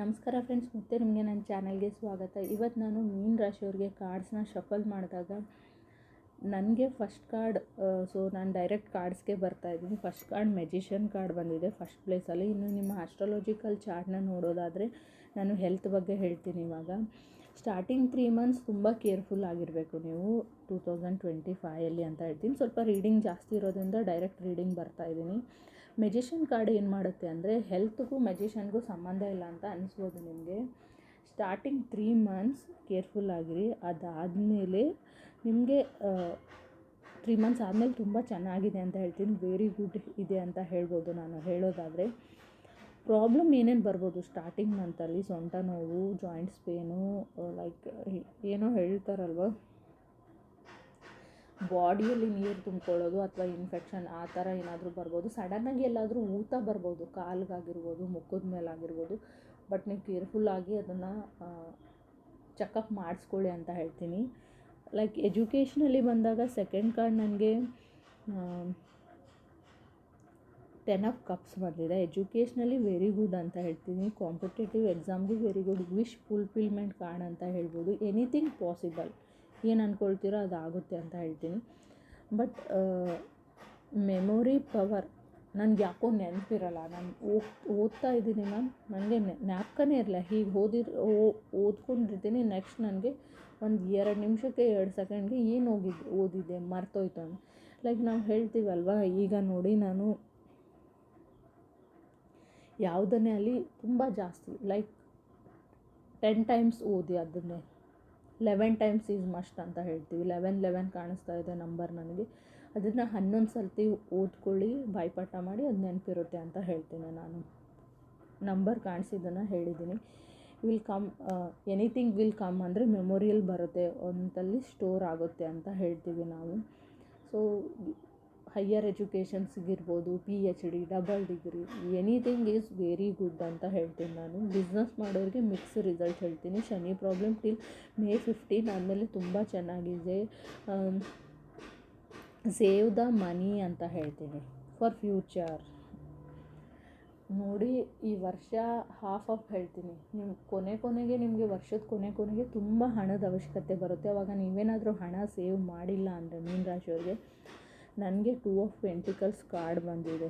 ನಮಸ್ಕಾರ ಫ್ರೆಂಡ್ಸ್ ಮತ್ತೆ ನಿಮಗೆ ನನ್ನ ಚಾನಲ್ಗೆ ಸ್ವಾಗತ. ಇವತ್ತು ನಾನು ಮೀನ್ ರಾಶಿಯವ್ರಿಗೆ ಕಾರ್ಡ್ಸ್ನ ಶಫಲ್ ಮಾಡಿದಾಗ ನನಗೆ ಫಸ್ಟ್ ಕಾರ್ಡ್ ಸೊ ನಾನು ಡೈರೆಕ್ಟ್ ಕಾರ್ಡ್ಸ್ಗೆ ಬರ್ತಾ ಇದ್ದೀನಿ. ಫಸ್ಟ್ ಕಾರ್ಡ್ ಮೆಜಿಷಿಯನ್ ಕಾರ್ಡ್ ಬಂದಿದೆ ಫಸ್ಟ್ ಪ್ಲೇಸಲ್ಲಿ ಇನ್ನು ನಿಮ್ಮ ಆಸ್ಟ್ರಾಲಜಿಕಲ್ ಚಾರ್ಟ್ನ ನೋಡೋದಾದರೆ ನಾನು ಹೆಲ್ತ್ ಬಗ್ಗೆ ಹೇಳ್ತೀನಿ ಇವಾಗ. ಸ್ಟಾರ್ಟಿಂಗ್ ತ್ರೀ ಮಂತ್ಸ್ ತುಂಬ ಕೇರ್ಫುಲ್ ಆಗಿರಬೇಕು ನೀವು. ಟೂ ತೌಸಂಡ್ ಟ್ವೆಂಟಿ ಫೈಯಲ್ಲಿ ಅಂತ ಹೇಳ್ತೀನಿ. ಸ್ವಲ್ಪ ರೀಡಿಂಗ್ ಜಾಸ್ತಿ ಇರೋದ್ರಿಂದ ಡೈರೆಕ್ಟ್ ರೀಡಿಂಗ್ ಬರ್ತಾ ಇದ್ದೀನಿ. ಮೆಜಿಷಿಯನ್ ಕಾರ್ಡ್ ಏನು ಮಾಡುತ್ತೆ ಅಂದರೆ ಹೆಲ್ತ್ಗೂ ಮೆಜಿಷಿಯನ್ಗೂ ಸಂಬಂಧ ಇಲ್ಲ ಅಂತ ಅನಿಸ್ಬೋದು ನಿಮಗೆ. ಸ್ಟಾರ್ಟಿಂಗ್ ತ್ರೀ ಮಂತ್ಸ್ ಕೇರ್ಫುಲ್ ಆಗಿರಿ. ಅದಾದಮೇಲೆ ನಿಮಗೆ ತ್ರೀ ಮಂತ್ಸ್ ಆದಮೇಲೆ ತುಂಬ ಚೆನ್ನಾಗಿದೆ ಅಂತ ಹೇಳ್ತೀನಿ. ವೆರಿ ಗುಡ್ ಇದೆ ಅಂತ ಹೇಳ್ಬೋದು ನಾನು ಹೇಳೋದಾದರೆ. ಪ್ರಾಬ್ಲಮ್ ಏನೇನು ಬರ್ಬೋದು ಸ್ಟಾರ್ಟಿಂಗ್ ಮಂತಲ್ಲಿ ಸೊಂಟ ನೋವು ಜಾಯಿಂಟ್ಸ್ ಪೇನು ಲೈಕ್ ಏನೋ ಹೇಳ್ತಾರಲ್ವ? ಬಾಡಿಯಲ್ಲಿ ನೀರು ತುಂಬ್ಕೊಳ್ಳೋದು ಅಥವಾ ಇನ್ಫೆಕ್ಷನ್ ಆ ಥರ ಏನಾದರೂ ಬರ್ಬೋದು. ಸಡನ್ನಾಗಿ ಎಲ್ಲಾದರೂ ಊತ ಬರ್ಬೋದು, ಕಾಲಿಗಾಗಿರ್ಬೋದು, ಮುಖದ ಮೇಲಾಗಿರ್ಬೋದು. ಬಟ್ ನೀವು ಕೇರ್ಫುಲ್ಲಾಗಿ ಅದನ್ನು ಚೆಕಪ್ ಮಾಡಿಸ್ಕೊಳ್ಳಿ ಅಂತ ಹೇಳ್ತೀನಿ. ಲೈಕ್ ಎಜುಕೇಷ್ನಲ್ಲಿ ಬಂದಾಗ ಸೆಕೆಂಡ್ ಕಾರ್ಡ್ ನನಗೆ ಟೆನ್ ಆಫ್ ಕಪ್ಸ್ ಬಂದಿದೆ. ಎಜುಕೇಷ್ನಲ್ಲಿ ವೆರಿ ಗುಡ್ ಅಂತ ಹೇಳ್ತೀನಿ. Competitive ಎಕ್ಸಾಮ್ಗೂ very good wish fulfilment card ಅಂತ ಹೇಳ್ಬೋದು. ಎನಿಥಿಂಗ್ ಪಾಸಿಬಲ್ ಏನು ಅಂದ್ಕೊಳ್ತೀರೋ ಅದಾಗುತ್ತೆ ಅಂತ ಹೇಳ್ತೀನಿ. ಬಟ್ ಮೆಮೊರಿ ಪವರ್ ನನಗೆ ಯಾಕೋ ನೆನಪಿರಲ್ಲ. ನಾನು ಓದ್, ಓದ್ತಾ ಇದ್ದೀನಿ ಮ್ಯಾಮ್ ನನಗೆ ಜ್ಞಾಪಕನೇ ಇರಲ್ಲ. ಹೀಗೆ ಓದಿರ್ ಓದ್ಕೊಂಡಿರ್ತೀನಿ. ನೆಕ್ಸ್ಟ್ ನನಗೆ ಒಂದು ಎರಡು ನಿಮಿಷಕ್ಕೆ ಎರಡು ಸೆಕೆಂಡ್ಗೆ ಏನು ಹೋಗಿದ್ದು ಓದಿದ್ದೆ ಮರ್ತೋಯ್ತು ಅಂತ. ಲೈಕ್ ನಾವು ಹೇಳ್ತೀವಲ್ವ? ಈಗ ನೋಡಿ ನಾನು ಯಾವುದನ್ನೇ ಅಲ್ಲಿ ತುಂಬ ಜಾಸ್ತಿ ಲೈಕ್ ಟೆನ್ ಟೈಮ್ಸ್ ಓದಿ ಅದನ್ನೇ ಲೆವೆನ್ ಟೈಮ್ಸ್ ಈಸ್ ಮಸ್ಟ್ ಅಂತ ಹೇಳ್ತೀವಿ. ಲೆವೆನ್ ಲೆವೆನ್ ಕಾಣಿಸ್ತಾ ಇದೆ ನಂಬರ್ ನನಗೆ. ಅದನ್ನು ಹನ್ನೊಂದು ಸರ್ತಿ ಓದ್ಕೊಳ್ಳಿ, ಬಾಯ್ಪಾಠ ಮಾಡಿ, ಅದು ನೆನಪಿರುತ್ತೆ ಅಂತ ಹೇಳ್ತೀನಿ ನಾನು. ನಂಬರ್ ಕಾಣಿಸಿದ್ದನ್ನು ಹೇಳಿದ್ದೀನಿ. Will come anything will come ಅಂದರೆ ಮೆಮೊರಿಯಲ್ ಬರುತ್ತೆ ಒಂದಲ್ಲಿ ಸ್ಟೋರ್ ಆಗುತ್ತೆ ಅಂತ ಹೇಳ್ತೀವಿ ನಾವು. So higher ಎಜುಕೇಷನ್ಸ್ಗಿರ್ಬೋದು P H D double degree anything is very good ಅಂತ ಹೇಳ್ತೀನಿ ನಾನು. ಬಿಸ್ನೆಸ್ ಮಾಡೋರಿಗೆ ಮಿಕ್ಸ್ ರಿಸಲ್ಟ್ ಹೇಳ್ತೀನಿ. Shani problem till May fifteen ಆದಮೇಲೆ ತುಂಬ ಚೆನ್ನಾಗಿದೆ. ಸೇವ್ ದ ಮನಿ ಅಂತ ಹೇಳ್ತೀನಿ ಫಾರ್ ಫ್ಯೂಚರ್ ನೋಡಿ, ಈ ವರ್ಷ ಹಾಫ್ ಆಫ್ ಹೇಳ್ತೀನಿ. ನಿಮ್ಮ ಕೊನೆ ಕೊನೆಗೆ ನಿಮಗೆ ವರ್ಷದ ಕೊನೆ ಕೊನೆಗೆ ತುಂಬ ಹಣದ ಅವಶ್ಯಕತೆ ಬರುತ್ತೆ. ಅವಾಗ ನೀವೇನಾದರೂ ಹಣ ಸೇವ್ ಮಾಡಿಲ್ಲ ಅಂದರೆ ಮೀನ ರಾಶಿಯವ್ರಿಗೆ ನನಗೆ ಟೂ ಆಫ್ ಪೆಂಟಿಕಲ್ಸ್ ಕಾರ್ಡ್ ಬಂದಿದೆ.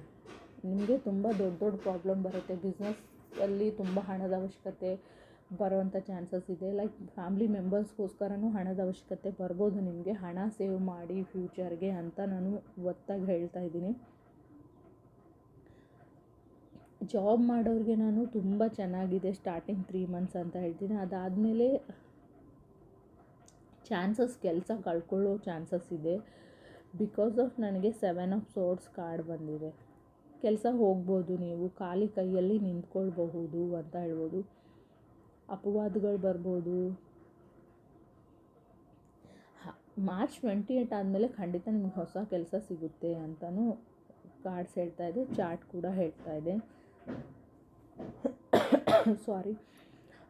ನಿಮಗೆ ತುಂಬ ದೊಡ್ಡ ದೊಡ್ಡ ಪ್ರಾಬ್ಲಮ್ ಬರುತ್ತೆ. ಬಿಸ್ನೆಸ್ಸಲ್ಲಿ ತುಂಬ ಹಣದ ಅವಶ್ಯಕತೆ ಬರುವಂಥ ಚಾನ್ಸಸ್ ಇದೆ. ಲೈಕ್ ಫ್ಯಾಮ್ಲಿ ಮೆಂಬರ್ಸ್ಗೋಸ್ಕರನೂ ಹಣದ ಅವಶ್ಯಕತೆ ಬರ್ಬೋದು. ನಿಮಗೆ ಹಣ ಸೇವ್ ಮಾಡಿ ಫ್ಯೂಚರ್ಗೆ ಅಂತ ನಾನು ಒತ್ತಾಗಿ ಹೇಳ್ತಾ ಇದ್ದೀನಿ. ಜಾಬ್ ಮಾಡೋರಿಗೆ ನಾನು ತುಂಬ ಚೆನ್ನಾಗಿದೆ ಸ್ಟಾರ್ಟಿಂಗ್ ತ್ರೀ ಮಂತ್ಸ್ ಅಂತ ಹೇಳ್ತೀನಿ. ಅದಾದಮೇಲೆ ಚಾನ್ಸಸ್ ಕೆಲಸ ಕಳ್ಕೊಳ್ಳೋ ಚಾನ್ಸಸ್ ಇದೆ. ಬಿಕಾಸ್ ಆಫ್ ನನಗೆ ಸೆವೆನ್ ಆಫ್ ಸೋರ್ಡ್ಸ್ ಕಾರ್ಡ್ ಬಂದಿದೆ. ಕೆಲಸ ಹೋಗ್ಬೋದು ನೀವು, ಖಾಲಿ ಕೈಯಲ್ಲಿ ನಿಂತ್ಕೊಳ್ಬಹುದು ಅಂತ ಹೇಳ್ಬೋದು. ಅಪವಾದಗಳು ಬರ್ಬೋದು. ಮಾರ್ಚ್ ಟ್ವೆಂಟಿ ಏಟ್ ಆದಮೇಲೆ ಖಂಡಿತ ನಿಮ್ಗೆ ಹೊಸ ಕೆಲಸ ಸಿಗುತ್ತೆ ಅಂತಲೂ ಕಾರ್ಡ್ಸ್ ಹೇಳ್ತಾ ಇದೆ ಚಾರ್ಟ್ ಕೂಡ ಹೇಳ್ತಾ ಇದೆ. ಸಾರಿ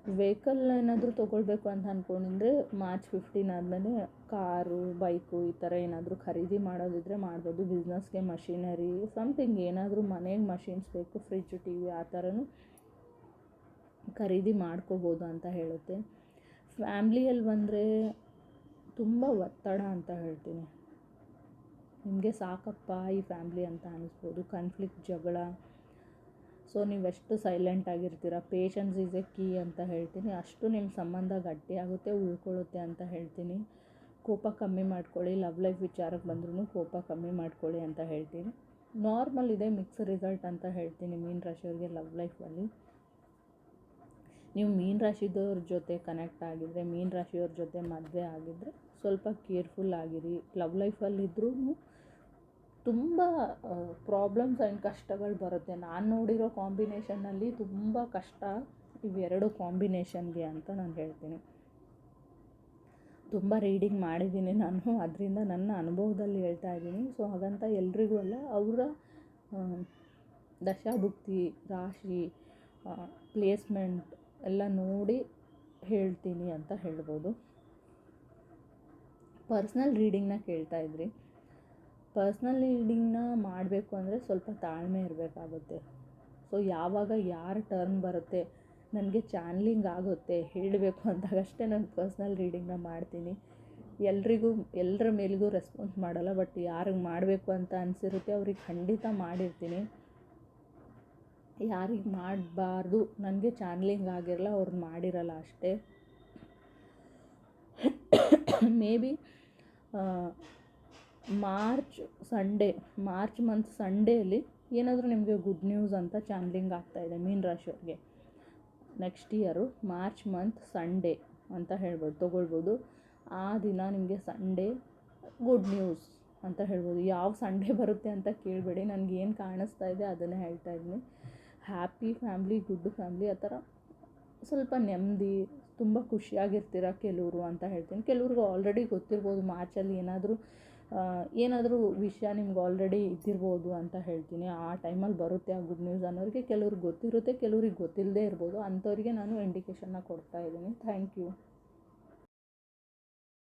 ವೆಹಿಕಲ್ ಏನಾದರೂ ತೊಗೊಳ್ಬೇಕು ಅಂತ ಅಂದ್ಕೊಂಡಿದ್ರೆ ಮಾರ್ಚ್ ಫಿಫ್ಟೀನ್ ಆದಮೇಲೆ ಕಾರು ಬೈಕು ಈ ಥರ ಏನಾದರೂ ಖರೀದಿ ಮಾಡೋದಿದ್ರೆ ಮಾಡ್ಬೋದು. ಬಿಸ್ನೆಸ್ಗೆ ಮಷಿನರಿ ಸಮ್ಥಿಂಗ್ ಏನಾದರೂ ಮನೆಗೆ ಮಷಿನ್ಸ್ ಬೇಕು ಫ್ರಿಜ್ ಟಿ ವಿ ಆ ಥರನೂ ಖರೀದಿ ಮಾಡ್ಕೋಬೋದು ಅಂತ ಹೇಳುತ್ತೆ. ಫ್ಯಾಮ್ಲಿಯಲ್ಲಿ ಬಂದರೆ ತುಂಬ ಒತ್ತಡ ಅಂತ ಹೇಳ್ತೀನಿ. ನಿಮಗೆ ಸಾಕಪ್ಪ ಈ ಫ್ಯಾಮ್ಲಿ ಅಂತ ಅನ್ನಿಸ್ಬೋದು ಕಾನ್ಫ್ಲಿಕ್ಟ್ ಜಗಳ ಸೊ ನೀವೆಷ್ಟು ಸೈಲೆಂಟ್ ಆಗಿರ್ತೀರ? ಪೇಷನ್ಸ್ ಈಸ್ ಎ ಕೀ ಅಂತ ಹೇಳ್ತೀನಿ. ಅಷ್ಟು ನಿಮ್ಮ ಸಂಬಂಧ ಗಟ್ಟಿಯಾಗುತ್ತೆ ಉಳ್ಕೊಳ್ಳುತ್ತೆ ಅಂತ ಹೇಳ್ತೀನಿ. ಕೋಪ ಕಮ್ಮಿ ಮಾಡ್ಕೊಳ್ಳಿ. ಲವ್ ಲೈಫ್ ವಿಚಾರಕ್ಕೆ ಬಂದ್ರೂ ಕೋಪ ಕಮ್ಮಿ ಮಾಡ್ಕೊಳ್ಳಿ ಅಂತ ಹೇಳ್ತೀನಿ. ನಾರ್ಮಲ್ ಇದೆ ಮಿಕ್ಸ್ ರಿಸಲ್ಟ್ ಅಂತ ಹೇಳ್ತೀನಿ ಮೀನ್ ರಾಶಿಯವ್ರಿಗೆ ಲವ್ ಲೈಫಲ್ಲಿ ನೀವು ಮೀನ್ ರಾಶಿದವ್ರ ಜೊತೆ ಕನೆಕ್ಟ್ ಆಗಿದ್ದರೆ ಮೀನ್ ರಾಶಿಯವ್ರ ಜೊತೆ ಮದುವೆ ಆಗಿದ್ದರೆ ಸ್ವಲ್ಪ ಕೇರ್ಫುಲ್ ಆಗಿರಿ. ಲವ್ ಲೈಫಲ್ಲಿದ್ದರೂ ತುಂಬ ಪ್ರಾಬ್ಲಮ್ಸ್ ಆ್ಯಂಡ್ ಕಷ್ಟಗಳು ಬರುತ್ತೆ. ನಾನು ನೋಡಿರೋ ಕಾಂಬಿನೇಷನ್ನಲ್ಲಿ ತುಂಬ ಕಷ್ಟ ಇವೆರಡು ಕಾಂಬಿನೇಷನ್ಗೆ ಅಂತ ನಾನು ಹೇಳ್ತೀನಿ. ತುಂಬ ರೀಡಿಂಗ್ ಮಾಡಿದ್ದೀನಿ ನಾನು. ಅದರಿಂದ ನನ್ನ ಅನುಭವದಲ್ಲಿ ಹೇಳ್ತಾ ಇದ್ದೀನಿ. ಸೊ ಹಾಗಂತ ಎಲ್ರಿಗೂ ಅಲ್ಲ, ಅವರ ದಶಾಭುಕ್ತಿ, ರಾಶಿ ಪ್ಲೇಸ್ಮೆಂಟ್ ಎಲ್ಲ ನೋಡಿ ಹೇಳ್ತೀನಿ ಅಂತ ಹೇಳ್ಬೋದು. ಪರ್ಸ್ನಲ್ ರೀಡಿಂಗ್ನ ಕೇಳ್ತಾ ಇದ್ರಿ. ಪರ್ಸ್ನಲ್ ರೀಡಿಂಗ್ನ ಮಾಡಬೇಕು ಅಂದರೆ ಸ್ವಲ್ಪ ತಾಳ್ಮೆ ಇರಬೇಕಾಗುತ್ತೆ. ಸೊ ಯಾವಾಗ ಯಾರ ಟರ್ನ್ ಬರುತ್ತೆ, ನನಗೆ ಚಾನ್ಲಿಂಗ್ ಆಗುತ್ತೆ, ಹೇಳಬೇಕು ಅಂತಾಗಷ್ಟೇ ನಾನು ಪರ್ಸ್ನಲ್ ರೀಡಿಂಗ್ನ ಮಾಡ್ತೀನಿ. ಎಲ್ರಿಗೂ ಎಲ್ಲರ ಮೇಲಿಗೂ ರೆಸ್ಪಾನ್ಸ್ ಮಾಡಲ್ಲ ಬಟ್ ಯಾರಿಗೆ ಮಾಡಬೇಕು ಅಂತ ಅನಿಸಿರುತ್ತೆ, ಅವ್ರಿಗೆ ಖಂಡಿತ ಮಾಡಿರ್ತೀನಿ. ಯಾರಿಗೆ ಮಾಡಬಾರ್ದು, ನನಗೆ ಚಾನ್ಲಿಂಗ್ ಆಗಿರಲ್ಲ ಅವ್ರನ್ನ ಮಾಡಿರಲ್ಲ ಅಷ್ಟೇ. May be March Sunday, March month ಸಂಡೇಲಿ ಏನಾದರೂ ನಿಮಗೆ ಗುಡ್ ನ್ಯೂಸ್ ಅಂತ ಚಾನಲಿಂಗ್ ಆಗ್ತಾಯಿದೆ ಮೀನ್ ರಾಶಿಯವ್ರಿಗೆ next year March month Sunday ಅಂತ ಹೇಳ್ಬೋದು, ತೊಗೊಳ್ಬೋದು. ಆ ದಿನ ನಿಮಗೆ ಸಂಡೇ ಗುಡ್ ನ್ಯೂಸ್ ಅಂತ ಹೇಳ್ಬೋದು. ಯಾವ ಸಂಡೇ ಬರುತ್ತೆ ಅಂತ ಕೇಳಬೇಡಿ, ನನಗೆ ಏನು ಕಾಣಿಸ್ತಾ ಇದೆ ಅದನ್ನೇ ಹೇಳ್ತಾ ಇದ್ದೀನಿ. ಹ್ಯಾಪಿ ಫ್ಯಾಮ್ಲಿ ಗುಡ್ ಫ್ಯಾಮ್ಲಿ ಆ ಥರ ಸ್ವಲ್ಪ ನೆಮ್ಮದಿ, ತುಂಬ ಖುಷಿಯಾಗಿರ್ತೀರ ಕೆಲವರು ಅಂತ ಹೇಳ್ತೀನಿ. ಕೆಲವ್ರಿಗೆ ಆಲ್ರೆಡಿ ಗೊತ್ತಿರ್ಬೋದು ಮಾರ್ಚಲ್ಲಿ ಏನಾದರೂ ಏನಾದರೂ ವಿಷಯ ನಿಮ್ಗೆ ಆಲ್ರೆಡಿ ಇದ್ದಿರ್ಬೋದು ಅಂತ ಹೇಳ್ತೀನಿ. ಆ ಟೈಮಲ್ಲಿ ಬರುತ್ತೆ ಆ ಗುಡ್ ನ್ಯೂಸ್ ಅನ್ನೋರಿಗೆ ಕೆಲವ್ರಿಗೆ ಗೊತ್ತಿರುತ್ತೆ, ಕೆಲವ್ರಿಗೆ ಗೊತ್ತಿಲ್ಲದೇ ಇರ್ಬೋದು. ಅಂಥವ್ರಿಗೆ ನಾನು ಇಂಡಿಕೇಷನ್ನ ಕೊಡ್ತಾ ಇದ್ದೀನಿ. Thank you